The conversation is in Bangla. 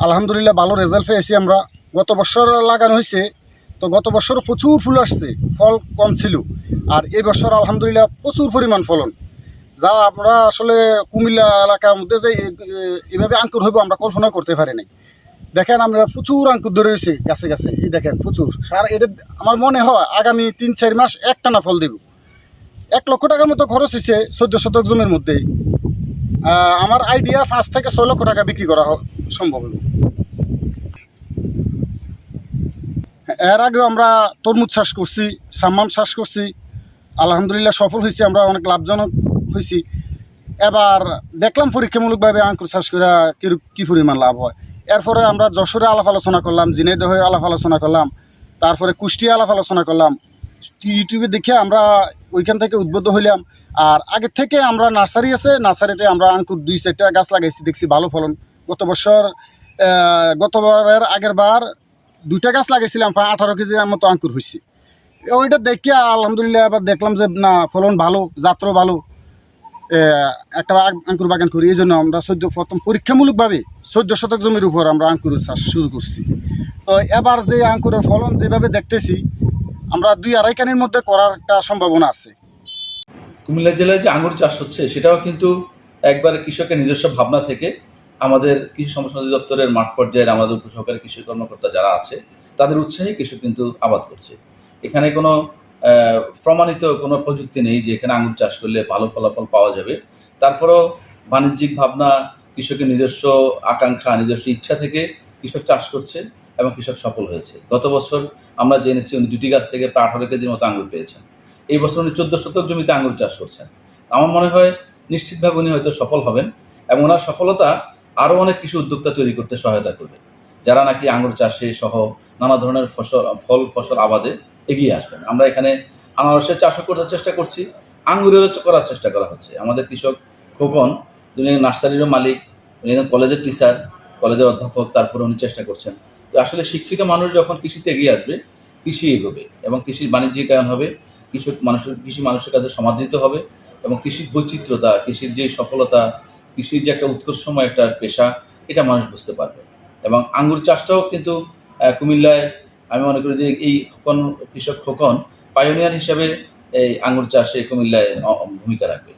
আলহামদুলিল্লাহ ভালো রেজাল্ট পেয়েছি আমরা। গত বছর লাগানো হয়েছে তো গত বছর প্রচুর ফুল আসছে ফল কম ছিল। আর এই বছর আলহামদুলিল্লাহ প্রচুর পরিমাণ ফলন। যা আমরা আসলে কুমিল্লা এলাকার মধ্যে যে এভাবে আঙ্কুর হইব আমরা কল্পনা করতে পারি নাই। দেখেন আমরা প্রচুর আঙ্কুর ধরে রয়েছি গাছে গাছে এই দেখেন প্রচুর। আর এটা আমার মনে হয় আগামী তিন চার মাস একটানা ফল দেব। এক লক্ষ টাকার মতো খরচ হয়েছে চোদ্দ শতক জমির মধ্যে আহ, আমার আইডিয়া পাঁচ থেকে ছয় লক্ষ টাকা বিক্রি করা হ- সম্ভব হলো। এর আগেও আমরা তরমুজ চাষ করছি, সাম্মাম চাষ করছি। আলহামদুলিল্লাহ সফল হয়েছি, আমরা অনেক লাভজনক হয়েছি। এবার দেখলাম পরীক্ষামূলকভাবে আঙ্কুর চাষ করে কি- কি পরিমাণ লাভ হয়। এরপরে আমরা যশোরে আলাপ আলোচনা করলাম জিনেদহে আলাপ আলোচনা করলাম, তারপরে কুষ্টিয়া আলাপ আলোচনা করলাম। ইউটিউবে দেখে আমরা ওইখান থেকে উদ্বুদ্ধ হইলাম। আর আগের থেকে আমরা নার্সারি আছে, নার্সারিতে আমরা আঙ্কুর দুই চারটা গাছ লাগাইছি, দেখছি ভালো ফলন। গত বছর গতবারের আগের বার দুইটা গাছ লাগিয়েছিলাম আঠারো কেজি মতো আঙ্কুর হয়েছে ওইটা দেখে আলহামদুলিল্লাহ এবার দেখলাম যে, না, ফলন ভালো যাত্র ভালো। একটা আঙ্কুর বাগান করি, এই জন্য আমরা চোদ্দ, প্রথম পরীক্ষামূলকভাবে চোদ্দ শতক জমির উপর আমরা আঙ্কুর চাষ শুরু করছি। তো এবার যে আঙ্কুরের ফলন যেভাবে দেখতেছি, আমরা দুই আড়াই কানির মধ্যে করার একটা সম্ভাবনা আছে। কুমিল্লা জেলায় যে আঙুর চাষ হচ্ছে, সেটাও কিন্তু একবার কৃষকের নিজস্ব ভাবনা থেকে আমাদের কৃষি সম্প্রসারণ দপ্তরের মাঠ পর্যায়ের আমাদের উপসহকারী কৃষি কর্মকর্তা যারা আছে, তাদের উৎসাহে কৃষক কিন্তু আবাদ করছে। এখানে কোনো প্রমাণিত কোনো প্রযুক্তি নেই যে এখানে আঙুর চাষ করলে ভালো ফলাফল পাওয়া যাবে। তারপরেও বাণিজ্যিক ভাবনা, কৃষকের নিজস্ব আকাঙ্ক্ষা, নিজস্ব ইচ্ছা থেকে কৃষক চাষ করছে এবং কৃষক সফল হয়েছে। গত বছর আমরা জেনেছি উনি দুটি গাছ থেকে প্রায় আঠারো কেজির মতো আঙুর পেয়েছেন। এই বছর উনি চোদ্দ শতক জমিতে আঙুর চাষ করছেন। আমার মনে হয় নিশ্চিতভাবে উনি হয়তো সফল হবেন এবং ওনার সফলতা আরও অনেক কৃষি উদ্যোক্তা তৈরি করতে সহায়তা করবে, যারা নাকি আঙুর চাষে সহ নানা ধরনের ফসল, ফল, ফসল আবাদে এগিয়ে আসবেন। আমরা এখানে আনারসের চাষও করার চেষ্টা করছি আঙ্গুরেরও করার চেষ্টা করা হচ্ছে। আমাদের কৃষক খোকন উনি নার্সারিরও মালিক উনি একজন কলেজের টিচার কলেজের অধ্যাপক, তারপরে উনি চেষ্টা করছেন। তো আসলে শিক্ষিত মানুষ যখন কৃষিতে এগিয়ে আসবে, কৃষি এগোবে এবং কৃষির বাণিজ্যিকায়ন হবে, কৃষক মানুষের, কৃষি মানুষের কাছে সমাদৃত হবে এবং কৃষির বৈচিত্র্যতা, কৃষির যে সফলতা কৃষির যে একটা উৎকর্ষময় একটা পেশা, এটা মানুষ বুঝতে পারবে। এবং আঙুর চাষটাও কিন্তু কুমিল্লায় আমি মনে করি যে এই খোকন, কৃষক খোকন পায়োনিয়ার হিসাবে এই আঙুর চাষে কুমিল্লায় ভূমিকা রাখবে।